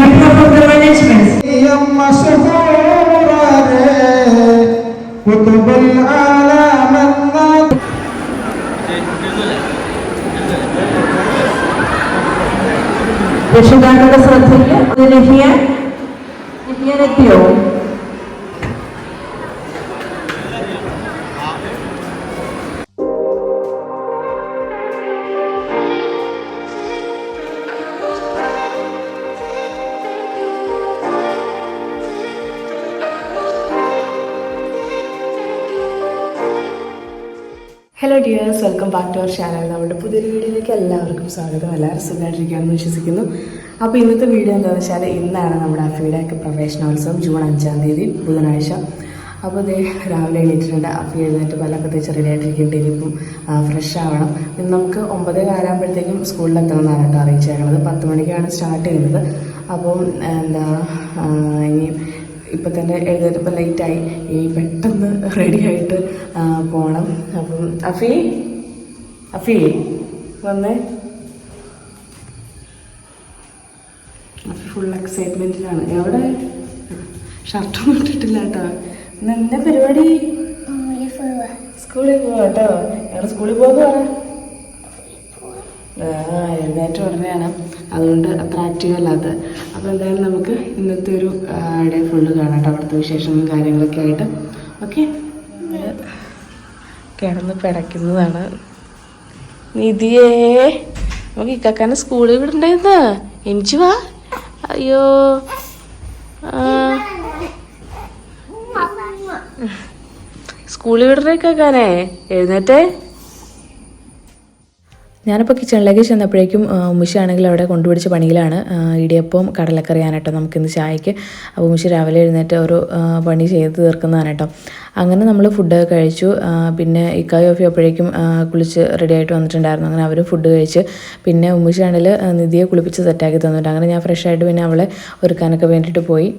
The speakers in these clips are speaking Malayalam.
control of the management. Deixa eu dar uma abraçada aqui. Olha aqui, aqui era teu. Dears welcome back to our channel നമ്മുടെ പുതിയൊരു വീഡിയോയിലേക്ക് എല്ലാവർക്കും സ്വാഗതം. എല്ലാവരും സുഖമായിട്ടിരിക്കുകയെന്ന് വിശ്വസിക്കുന്നു. അപ്പോൾ ഇന്നത്തെ വീഡിയോ എന്താണെന്ന് വെച്ചാൽ ഇന്നാണ് നമ്മുടെ അഫിയുടെയൊക്കെ പ്രവേശനോത്സവം ജൂൺ അഞ്ചാം തീയതി ബുധനാഴ്ച. അപ്പോൾ ഇതേ രാവിലെ എണീറ്റിട്ടുണ്ട്. അഫി എഴുന്നേറ്റ് പല്ലൊക്കെ തേച്ച് റെഡി ആയിട്ടിരിക്കേണ്ടി ഇനിയിപ്പം ഫ്രഷ് ആവണം. ഇന്ന് നമുക്ക് ഒമ്പത് കാലാകുമ്പോഴത്തേക്കും സ്കൂളിൽ എത്തണമെന്നാണ് കേട്ടോ അറിയിച്ചേക്കണത്. പത്ത് മണിക്കാണ് സ്റ്റാർട്ട് ചെയ്യുന്നത്. അപ്പം എന്താ ഇനി ഇപ്പം തന്നെ എഴുന്നേറ്റപ്പോൾ ലേറ്റായി ഇനി പെട്ടെന്ന് റെഡി ആയിട്ട് പോകണം അപ്പം അഫി അഫി വന്നേ. അഫി ഫുൾ എക്സൈറ്റ്മെന്റിലാണ് എവിടെ? ഷർട്ടൊന്നും ഇട്ടിട്ടില്ല കേട്ടോ. ഇന്ന് എന്താ പരിപാടി? സ്കൂളിൽ പോവാ കേട്ടോ. ഞങ്ങൾ സ്കൂളിൽ ആ എഴുന്നേറ്റ് ഉടനെയാണ് അതുകൊണ്ട് അത്ര ആക്റ്റീവ് അല്ലാത്ത അപ്പോൾ എന്തായാലും നമുക്ക് ഇന്നത്തെ ഒരു ഡേ ഫുള്ള് കാണാം കേട്ടോ. അവിടുത്തെ വിശേഷങ്ങളും കാര്യങ്ങളൊക്കെ ആയിട്ട്. ഓക്കെ കിടന്ന് പിടയ്ക്കുന്നതാണ്. നിധിയേ നമുക്ക് ഇക്കാക്കാനെ സ്കൂളിൽ വിടണ്ടായിരുന്ന എനിച്ചു വാ. അയ്യോ. ആ. സ്കൂളിൽ വിടണേ ഇക്കാക്കാനെ. എഴുന്നേറ്റേ. ഞാനിപ്പോൾ കിച്ചണിലേക്ക് ചെന്നപ്പോഴേക്കും ആ, ഉമ്മിശാണെങ്കിൽ അവിടെ കൊണ്ടുപിടിച്ച പണിയിലാണ്. ഇടിയപ്പം കടലക്കറിയാണ് കേട്ടോ നമുക്കിന്ന് ചായക്ക് അപ്പോൾ ഉമ്മിശി രാവിലെ എഴുന്നേറ്റ് ഒരു പണി ചെയ്ത് തീർക്കുന്നതാണ് കേട്ടോ. അങ്ങനെ നമ്മൾ ഫുഡ് കഴിച്ചു. പിന്നെ ഇക്കായ് ഓഫി അപ്പോഴേക്കും കുളിച്ച് റെഡി ആയിട്ട് വന്നിട്ടുണ്ടായിരുന്നു. അങ്ങനെ അവർ ഫുഡ് കഴിച്ച്. പിന്നെ ഉമ്മിശാണെങ്കിൽ നിധിയെ കുളിപ്പിച്ച് സെറ്റാക്കി തന്നിട്ട്. അങ്ങനെ ഞാൻ ഫ്രഷ് ആയിട്ട് പിന്നെ അവളെ ഒരുക്കാനൊക്കെ വേണ്ടിയിട്ട് പോയി.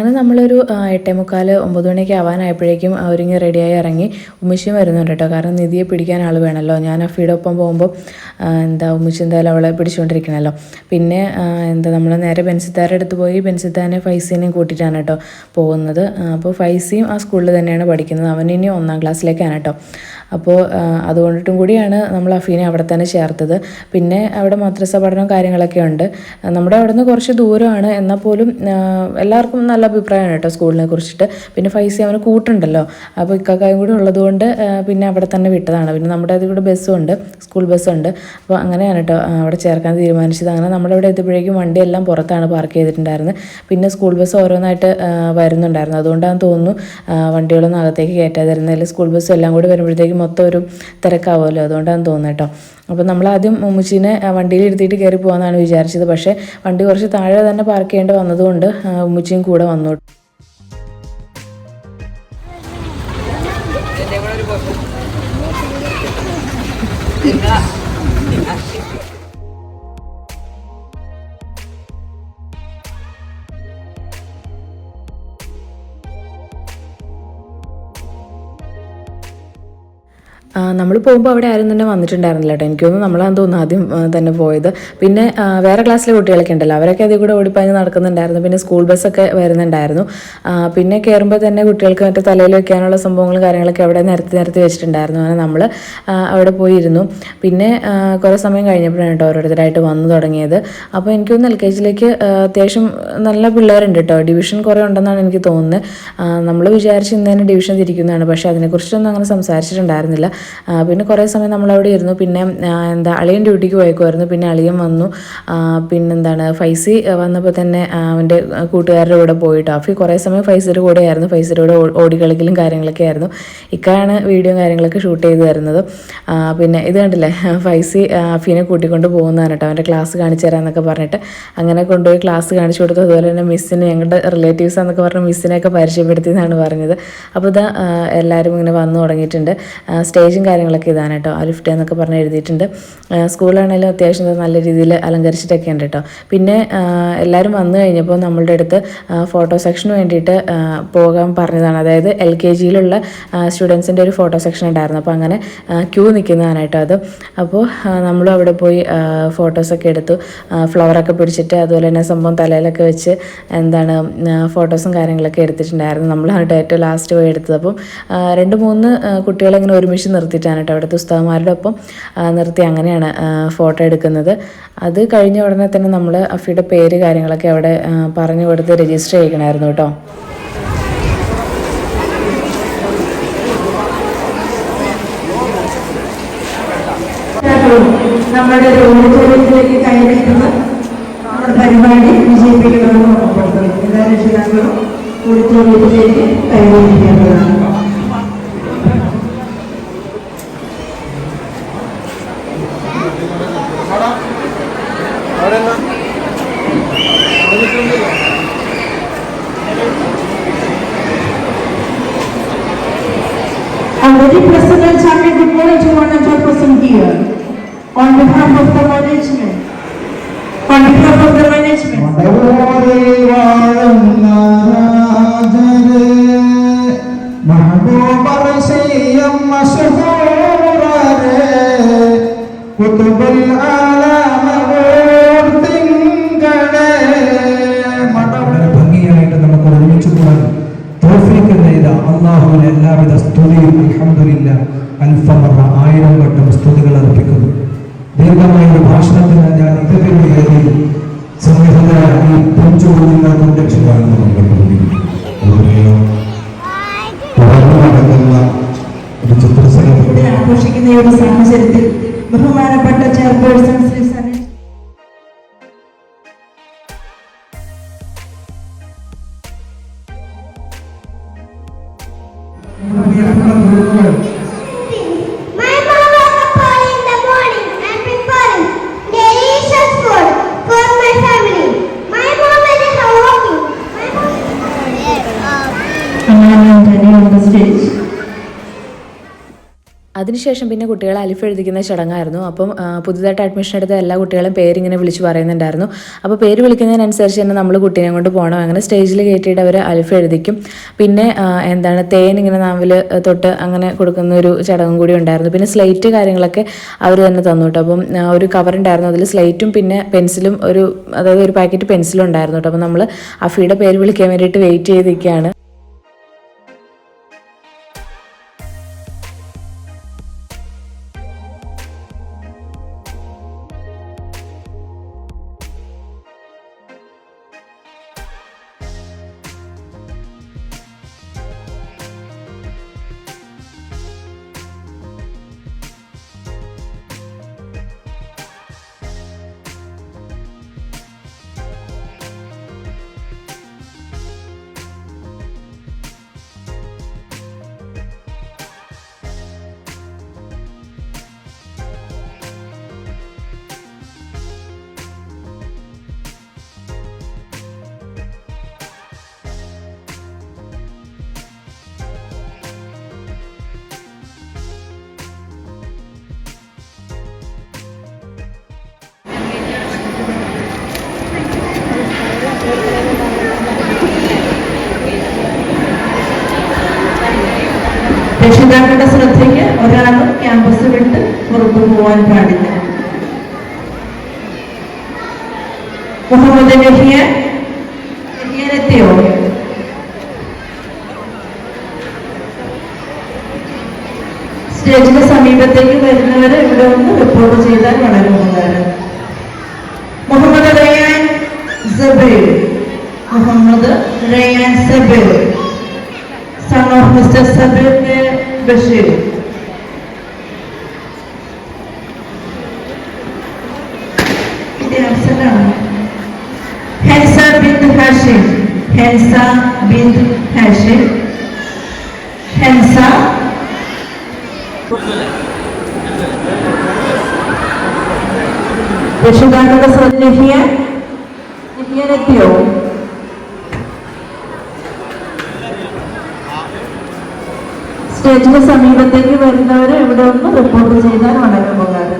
അങ്ങനെ നമ്മളൊരു എട്ടേ മുക്കാൽ ഒമ്പത് മണിയൊക്കെ ആവാനായപ്പോഴേക്കും ഒരുങ്ങി റെഡിയായി ഇറങ്ങി ഉമ്മിശിയും വരുന്നുണ്ട് കേട്ടോ. കാരണം നിധിയെ പിടിക്കാൻ ആൾ വേണമല്ലോ ഞാൻ അഫിയുടെ ഒപ്പം പോകുമ്പോൾ എന്താ ഉമ്മിശി എന്തായാലും അവളെ പിടിച്ചുകൊണ്ടിരിക്കണമല്ലോ പിന്നെ എന്താ നമ്മൾ നേരെ ബെൻസിത്താരുടെ അടുത്ത് പോയി ബെൻസിത്താനെ ഫൈസീനെയും കൂട്ടിയിട്ടാണ് കേട്ടോ പോകുന്നത്. അപ്പോൾ ഫൈസിയും ആ സ്കൂളിൽ തന്നെയാണ് പഠിക്കുന്നത്. അവൻ ഇനി ഒന്നാം ക്ലാസ്സിലേക്കാണ് കേട്ടോ. അപ്പോൾ അതുകൊണ്ടിട്ടും കൂടിയാണ് നമ്മൾ അഫീനെ അവിടെ തന്നെ ചേർത്തത്. പിന്നെ അവിടെ മദ്രസ പഠനവും കാര്യങ്ങളൊക്കെ ഉണ്ട്. നമ്മുടെ അവിടെ നിന്ന് കുറച്ച് ദൂരമാണ്. എന്നാൽ പോലും എല്ലാവർക്കും നല്ല അഭിപ്രായമാണ് കേട്ടോ സ്കൂളിനെ കുറിച്ചിട്ട്. പിന്നെ ഫൈസി അവന് കൂട്ടുണ്ടല്ലോ. അപ്പോൾ ഇക്കാക്കായും കൂടി ഉള്ളതുകൊണ്ട് പിന്നെ അവിടെ തന്നെ വിട്ടതാണ്. പിന്നെ നമ്മുടെ അതിൽ കൂടെ ബസ്സും ഉണ്ട് സ്കൂൾ ബസ്സുണ്ട്. അപ്പോൾ അങ്ങനെയാണ് കേട്ടോ അവിടെ ചേർക്കാൻ തീരുമാനിച്ചത്. അങ്ങനെ നമ്മളിവിടെ എത്തിയപ്പോഴേക്കും വണ്ടിയെല്ലാം പുറത്താണ് പാർക്ക് ചെയ്തിട്ടുണ്ടായിരുന്നത്. പിന്നെ സ്കൂൾ ബസ് ഓരോന്നായിട്ട് വരുന്നുണ്ടായിരുന്നു. അതുകൊണ്ടാണ് തോന്നുന്നു വണ്ടികളൊന്നും അകത്തേക്ക് കയറ്റാതിരുന്നതിൽ സ്കൂൾ ബസ്സും എല്ലാം കൂടി വരുമ്പോഴത്തേക്കും മൊത്തം ഒരു തിരക്കാവുമല്ലോ. അതുകൊണ്ടാണ് തോന്നുന്നത് അപ്പോൾ നമ്മൾ ആദ്യം ഉമ്മച്ചീനെ വണ്ടിയിൽ ഇരുത്തിയിട്ട് കയറി പോകാമെന്നാണ് വിചാരിച്ചത്. പക്ഷേ വണ്ടി കുറച്ച് താഴെ തന്നെ പാർക്ക് ചെയ്യേണ്ടി വന്നതുകൊണ്ട് ഉമ്മച്ചിയും കൂടെ വന്നു. നമ്മൾ പോകുമ്പോൾ അവിടെ ആരും തന്നെ വന്നിട്ടുണ്ടായിരുന്നില്ല കേട്ടോ എനിക്ക് തോന്നുന്നു നമ്മളാന്ന് തോന്നുന്നു ആദ്യം തന്നെ പോയത്. പിന്നെ വേറെ ക്ലാസ്സിലെ കുട്ടികളൊക്കെ ഉണ്ടല്ലോ. അവരൊക്കെ അതിൽ കൂടെ ഓടിപ്പാഞ്ഞ് നടക്കുന്നുണ്ടായിരുന്നു. പിന്നെ സ്കൂൾ ബസ്സൊക്കെ വരുന്നുണ്ടായിരുന്നു. പിന്നെ കയറുമ്പോൾ തന്നെ കുട്ടികൾക്ക് മറ്റേ തലയിൽ വെക്കാനുള്ള സംഭവങ്ങളും കാര്യങ്ങളൊക്കെ അവിടെ നിരത്തി നിരത്തി വെച്ചിട്ടുണ്ടായിരുന്നു. അങ്ങനെ നമ്മൾ അവിടെ പോയിരുന്നു. പിന്നെ കുറേ സമയം കഴിഞ്ഞപ്പോഴാണ് കേട്ടോ ഓരോരുത്തരായിട്ട് വന്നു തുടങ്ങിയത്. അപ്പോൾ എനിക്ക് തോന്നുന്നു എൽ കെ ജിയിലേക്ക് അത്യാവശ്യം നല്ല പിള്ളേരുണ്ട് കേട്ടോ ഡിവിഷൻ കുറേ ഉണ്ടെന്നാണ് എനിക്ക് തോന്നുന്നത്. നമ്മൾ വിചാരിച്ച് ഇന്ന് തന്നെ ഡിവിഷൻ തിരിക്കുന്നതാണ്. പക്ഷേ അതിനെക്കുറിച്ചൊന്നും അങ്ങനെ സംസാരിച്ചിട്ടുണ്ടായിരുന്നില്ല. പിന്നെ കുറേ സമയം നമ്മളവിടെ ഇരുന്നു. പിന്നെ എന്താ അളിയൻ ഡ്യൂട്ടിക്ക് പോയേക്കുമായിരുന്നു പിന്നെ അളിയൻ വന്നു. പിന്നെന്താണ് ഫൈസി വന്നപ്പോൾ തന്നെ അവന്റെ കൂട്ടുകാരുടെ കൂടെ പോയിട്ട് അഫി കുറേ സമയം ഫൈസിയുടെ കൂടെ ആയിരുന്നു ഫൈസിയുടെ കൂടെ ഓടിക്കളിക്കലും കാര്യങ്ങളൊക്കെ ആയിരുന്നു. ഇക്കാണ് വീഡിയോ കാര്യങ്ങളൊക്കെ ഷൂട്ട് ചെയ്ത് തരുന്നത്. പിന്നെ ഇത് കണ്ടില്ലേ ഫൈസി അഫീനെ കൂട്ടിക്കൊണ്ട് പോകുന്നതാണ് കേട്ടോ. അവന്റെ ക്ലാസ് കാണിച്ചു തരാമെന്നൊക്കെ പറഞ്ഞിട്ട് അങ്ങനെ കൊണ്ടുപോയി ക്ലാസ് കാണിച്ചു കൊടുത്തു. അതുപോലെ തന്നെ മിസ്സിന് ഞങ്ങളുടെ റിലേറ്റീവ്സ് എന്നൊക്കെ പറഞ്ഞ് മിസ്സിനെയൊക്കെ പരിചയപ്പെടുത്തി എന്നാണ് പറഞ്ഞത്. അപ്പോൾ ഇതാ എല്ലാവരും ഇങ്ങനെ വന്നു തുടങ്ങിയിട്ടുണ്ട്. സ്റ്റേജ് ലഗേജും കാര്യങ്ങളൊക്കെ ഇതാണ് കേട്ടോ ലിഫ്റ്റ് എന്നൊക്കെ പറഞ്ഞ് എഴുതിയിട്ടുണ്ട്. ആ, സ്കൂളാണെങ്കിലും അത്യാവശ്യം നല്ല രീതിയിൽ അലങ്കരിച്ചിട്ടൊക്കെ ഉണ്ട് കേട്ടോ. പിന്നെ എല്ലാവരും വന്നു കഴിഞ്ഞപ്പോൾ നമ്മളുടെ അടുത്ത് ഫോട്ടോ സെക്ഷന് വേണ്ടിയിട്ട് ആ, പോകാൻ പറഞ്ഞതാണ്. അതായത് എൽ കെ ജിയിലുള്ള സ്റ്റുഡൻസിന്റെ ഒരു ഫോട്ടോ സെക്ഷൻ ഉണ്ടായിരുന്നു. അപ്പോൾ അങ്ങനെ ക്യൂ നിൽക്കുന്നതാണ് കേട്ടോ അത്. അപ്പോൾ നമ്മളും അവിടെ പോയി ഫോട്ടോസൊക്കെ എടുത്തു. ഫ്ലവറൊക്കെ പിടിച്ചിട്ട് അതുപോലെ തന്നെ സംഭവം തലയിലൊക്കെ വെച്ച് എന്താണ് ഫോട്ടോസും കാര്യങ്ങളൊക്കെ എടുത്തിട്ടുണ്ടായിരുന്നു. നമ്മളാണ് ഡേറ്റ് ലാസ്റ്റ് പോയി എടുത്തത്. അപ്പം രണ്ട് മൂന്ന് കുട്ടികളിങ്ങനെ കുട്ടികളെ ഒരുമിച്ച് നിർത്തിയിട്ടാണ് കേട്ടോ അവിടുത്തെ ഉസ്താദന്മാരുടെ ഒപ്പം നിർത്തി അങ്ങനെയാണ് ഫോട്ടോ എടുക്കുന്നത്. അത് കഴിഞ്ഞ ഉടനെ തന്നെ നമ്മൾ അഫിയുടെ പേര് കാര്യങ്ങളൊക്കെ അവിടെ പറഞ്ഞു കൊടുത്ത് രജിസ്റ്റർ ചെയ്യിക്കണമായിരുന്നു കേട്ടോ. നമ്മുടെ ഓഡിറ്റോറിയത്തിലേക്ക് കയറിയിട്ടുള്ള നമ്മുടെ പരിപാടി വിജയിപ്പിക്കണമെന്ന് ഉറപ്പുവരുത്തണം എല്ലാ രക്ഷിതാക്കളും ഓഡിറ്റോറിയത്തിലേക്ക് കയറിയിരിക്കേണ്ടതാണ് management. On behalf of the management. അള്ളാഹുവിന് എല്ലാവിധ സ്തുതിയും അൽഹംദുലില്ല അൽഫമറ ആയിരം വട്ടം സ്തുതികൾ അർപ്പിക്കുന്നു ദീർഘമായ ഒരു ഭാഷണത്തിന് ഞാൻ ഇത്തരത്തിലുള്ള വേദിയിൽ സന്നിഹിതരായ ഈ പെഞ്ചുകൊള്ളുന്ന നമ്മൾ എവിടെയോ തുടർന്ന് നടക്കുന്ന ഒരു ഇവിടെ ആഘോഷിക്കുന്ന ഈ ഒരു സാഹചര്യത്തിൽ ബഹുമാനപ്പെട്ട ചെയർപേഴ്സൺ ശ്രീ സനീഷ് അതിനുശേഷം പിന്നെ കുട്ടികളെ അലിഫ് എഴുതിക്കുന്ന ചടങ്ങായിരുന്നു. അപ്പം പുതുതായിട്ട് അഡ്മിഷൻ എടുത്ത എല്ലാ കുട്ടികളും പേരിങ്ങനെ വിളിച്ച് പറയുന്നുണ്ടായിരുന്നു. അപ്പോൾ പേര് വിളിക്കുന്നതിനനുസരിച്ച് തന്നെ നമ്മൾ കുട്ടീനെ കൊണ്ട് പോകണം അങ്ങനെ സ്റ്റേജിൽ കയറ്റിയിട്ട് അവർ അലിഫ് എഴുതിക്കും. പിന്നെ എന്താണ് തേൻ ഇങ്ങനെ നാവിൽ തൊട്ട് അങ്ങനെ കൊടുക്കുന്ന ഒരു ചടങ്ങും കൂടി ഉണ്ടായിരുന്നു. പിന്നെ സ്ലേറ്റ് കാര്യങ്ങളൊക്കെ അവർ തന്നെ തന്നു കേട്ടോ. അപ്പം ഒരു കവർ ഉണ്ടായിരുന്നു. അതിൽ സ്ലേറ്റും പിന്നെ പെൻസിലും ഒരു അതായത് ഒരു പാക്കറ്റ് പെൻസിലും ഉണ്ടായിരുന്നു കേട്ടോ. അപ്പം നമ്മൾ അഫിയുടെ പേര് വിളിക്കാൻ വേണ്ടിയിട്ട് വെയിറ്റ് ചെയ്തിരിക്കുകയാണ്. രക്ഷിതാക്കളുടെ ശ്രദ്ധയ്ക്ക് ഒരാളും ക്യാമ്പസ് വിട്ട് പുറത്തു പോകാൻ പാടില്ല. മുഹമ്മദ് നഹിയൻ എത്തിയോ സ്റ്റേജിന്റെ സമീപത്തേക്ക് വരുന്നവരെ ഇവിടെ ഒന്ന് റിപ്പോർട്ട് ചെയ്താൽ വളരെ ഉപകാരം. Muhammad Rayan Sabir. Muhammad Rayan Sabir. Son of mister Sabir ആണ്. ഹെൻസ ബിൻ ഹാഷിം. ഹെൻസ ബിന്ദു ഹാഷിം. ഹെൻസ രക്ഷിതാക്കളുടെ ശ്രദ്ധ നഹിയൻ നഹിയൻ സ്റ്റേജിന് സമീപത്തേക്ക് വരുന്നവരെ ഇവിടെ ഒന്ന് റിപ്പോർട്ട് ചെയ്താൽ വളരെ ഉപകാരം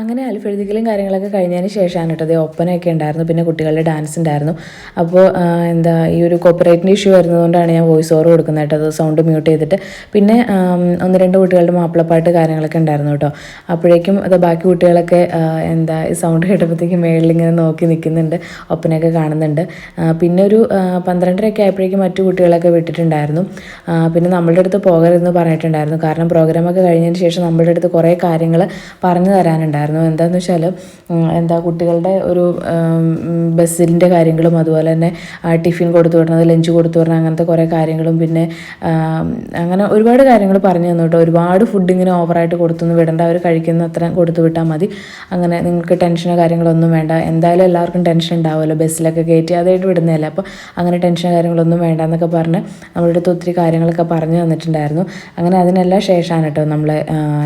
അങ്ങനെ അൽഫെഴുതിക്കലും കാര്യങ്ങളൊക്കെ കഴിഞ്ഞതിന് ശേഷമാണ് കേട്ടോ അതേ ഒപ്പനയൊക്കെ ഉണ്ടായിരുന്നു. പിന്നെ കുട്ടികളുടെ ഡാൻസ് ഉണ്ടായിരുന്നു. അപ്പോൾ എന്താ ഈ ഒരു കോപ്പറേറ്റിന്റെ ഇഷ്യൂ വരുന്നതുകൊണ്ടാണ് ഞാൻ വോയിസ് ഓവർ കൊടുക്കുന്നത് കേട്ടോ. അത് സൗണ്ട് മ്യൂട്ട് ചെയ്തിട്ട്. പിന്നെ ഒന്ന് രണ്ട് കുട്ടികളുടെ മാപ്പിളപ്പാട്ട് കാര്യങ്ങളൊക്കെ ഉണ്ടായിരുന്നു കേട്ടോ. അപ്പോഴേക്കും അത് ബാക്കി കുട്ടികളൊക്കെ എന്താ ഈ സൗണ്ട് കേട്ടപ്പോഴത്തേക്കും മേളിൽ ഇങ്ങനെ നോക്കി നിൽക്കുന്നുണ്ട്. ഒപ്പനയൊക്കെ കാണുന്നുണ്ട്. പിന്നെ ഒരു പന്ത്രണ്ടരയൊക്കെ ആയപ്പോഴേക്കും മറ്റു കുട്ടികളൊക്കെ വിട്ടിട്ടുണ്ടായിരുന്നു. പിന്നെ നമ്മളുടെ അടുത്ത് പോകരുതെന്ന് പറഞ്ഞിട്ടുണ്ടായിരുന്നു. കാരണം പ്രോഗ്രാമൊക്കെ കഴിഞ്ഞതിന് ശേഷം നമ്മളുടെ അടുത്ത് കുറേ കാര്യങ്ങൾ പറഞ്ഞു തരാനുണ്ടായിരുന്നു. എന്താണെന്ന് വെച്ചാൽ എന്താ കുട്ടികളുടെ ഒരു ബസ്സിന്റെ കാര്യങ്ങളും അതുപോലെ തന്നെ ടിഫിൻ കൊടുത്തു വിടണത് ലഞ്ച് കൊടുത്തു വിടണം അങ്ങനത്തെ കുറേ കാര്യങ്ങളും പിന്നെ അങ്ങനെ ഒരുപാട് കാര്യങ്ങൾ പറഞ്ഞു തന്നു കേട്ടോ. ഒരുപാട് ഫുഡ് ഇങ്ങനെ ഓവറായിട്ട് കൊടുത്തൊന്നും വിടേണ്ട അവർ കഴിക്കുന്ന അത്ര കൊടുത്തു വിട്ടാൽ മതി. അങ്ങനെ നിങ്ങൾക്ക് ടെൻഷനോ കാര്യങ്ങളൊന്നും വേണ്ട. എന്തായാലും എല്ലാവർക്കും ടെൻഷൻ ഉണ്ടാവുമല്ലോ. ബസ്സിലൊക്കെ കയറ്റി അതായിട്ട് വിടുന്നതല്ലേ. അപ്പോൾ അങ്ങനെ ടെൻഷനോ കാര്യങ്ങളൊന്നും വേണ്ട എന്നൊക്കെ പറഞ്ഞ് നമ്മുടെ അടുത്ത് ഒത്തിരി കാര്യങ്ങളൊക്കെ പറഞ്ഞു തന്നിട്ടുണ്ടായിരുന്നു. അങ്ങനെ അതിനെല്ലാം ശേഷമാണ് കേട്ടോ നമ്മൾ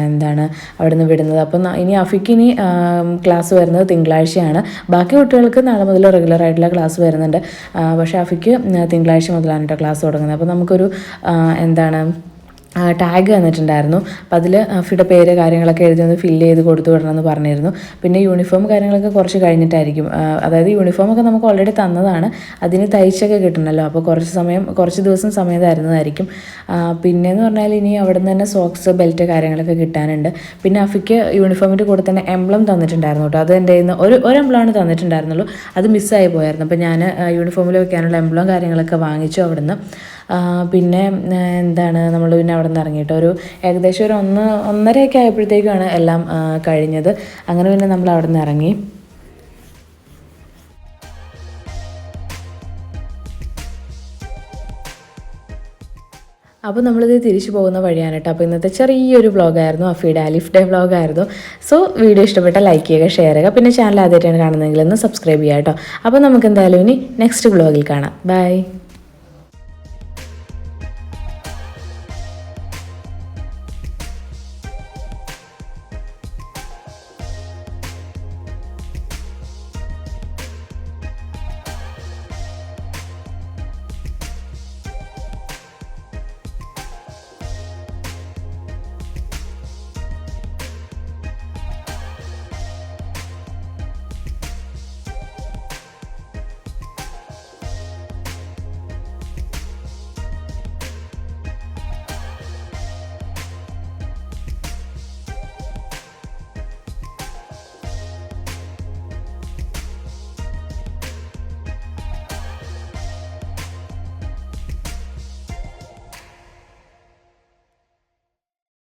എന്താണ് അവിടെ നിന്ന് വിടുന്നത്. അപ്പം ഇനി അഫിക്ക് ഇനി ക്ലാസ് വരുന്നത് തിങ്കളാഴ്ചയാണ്. ബാക്കി കുട്ടികൾക്ക് നാളെ മുതൽ റെഗുലർ ആയിട്ടുള്ള ക്ലാസ് വരുന്നുണ്ട്. പക്ഷേ അഫിക്ക് തിങ്കളാഴ്ച മുതലാണ് കേട്ടോ ക്ലാസ് തുടങ്ങുന്നത്. അപ്പോൾ നമുക്കൊരു എന്താണ് ടാഗ് തന്നിട്ടുണ്ടായിരുന്നു. അപ്പം അതിൽ അഫിയുടെ പേര് കാര്യങ്ങളൊക്കെ എഴുതി ഒന്ന് ഫില്ല് ചെയ്ത് കൊടുത്തു വിടണമെന്ന് പറഞ്ഞിരുന്നു. പിന്നെ യൂണിഫോം കാര്യങ്ങളൊക്കെ കുറച്ച് കഴിഞ്ഞിട്ടായിരിക്കും. അതായത് യൂണിഫോം ഒക്കെ നമുക്ക് ഓൾറെഡി തന്നതാണ്. അതിന് തയ്ച്ചൊക്കെ കിട്ടണമല്ലോ അപ്പോൾ കുറച്ച് സമയം കുറച്ച് ദിവസം സമയം തരുന്നതായിരിക്കും പിന്നെ പിന്നെയെന്ന് പറഞ്ഞാൽ ഇനി അവിടെ നിന്ന് തന്നെ സോക്സ് ബെൽറ്റ് കാര്യങ്ങളൊക്കെ കിട്ടാനുണ്ട്. പിന്നെ അഫിക്ക് യൂണിഫോമിന്റെ കൂടെ തന്നെ എംബ്ലം തന്നിട്ടുണ്ടായിരുന്നു കേട്ടോ. അത് എന്റെ കയ്യിൽ ഒരു ഒരു എംബ്ലമാണ് തന്നിട്ടുണ്ടായിരുന്നുള്ളൂ. അത് മിസ്സായി പോയായിരുന്നു. അപ്പോൾ ഞാൻ യൂണിഫോമിൽ വെക്കാനുള്ള എംബ്ലം കാര്യങ്ങളൊക്കെ വാങ്ങിച്ചു അവിടെ നിന്ന് പിന്നെ എന്താണ് നമ്മൾ പിന്നെ അവിടെ നിന്ന് ഇറങ്ങിയിട്ട് ഒരു ഏകദേശം ഒരു ഒന്ന് ഒന്നരയൊക്കെ ആയപ്പോഴത്തേക്കാണ് എല്ലാം കഴിഞ്ഞത്. അങ്ങനെ പിന്നെ നമ്മൾ അവിടെ നിന്ന് ഇറങ്ങി. അപ്പോൾ നമ്മളിത് തിരിച്ചു പോകുന്ന വഴിയാണ് കേട്ടോ. അപ്പോൾ ഇന്നത്തെ ചെറിയൊരു വ്ളോഗായിരുന്നു അഫിയുടെ അലിഫ് ഡേ വ്ളോഗായിരുന്നു. സോ വീഡിയോ ഇഷ്ടപ്പെട്ട ലൈക്ക് ചെയ്യുക ഷെയർ ചെയ്യുക. പിന്നെ ചാനൽ ആദ്യമായിട്ടാണ് കാണുന്നതെങ്കിൽ ഒന്ന് സബ്സ്ക്രൈബ് ചെയ്യുക കേട്ടോ. അപ്പോൾ നമുക്ക് എന്തായാലും ഇനി നെക്സ്റ്റ് വ്ളോഗിൽ കാണാം. ബൈ.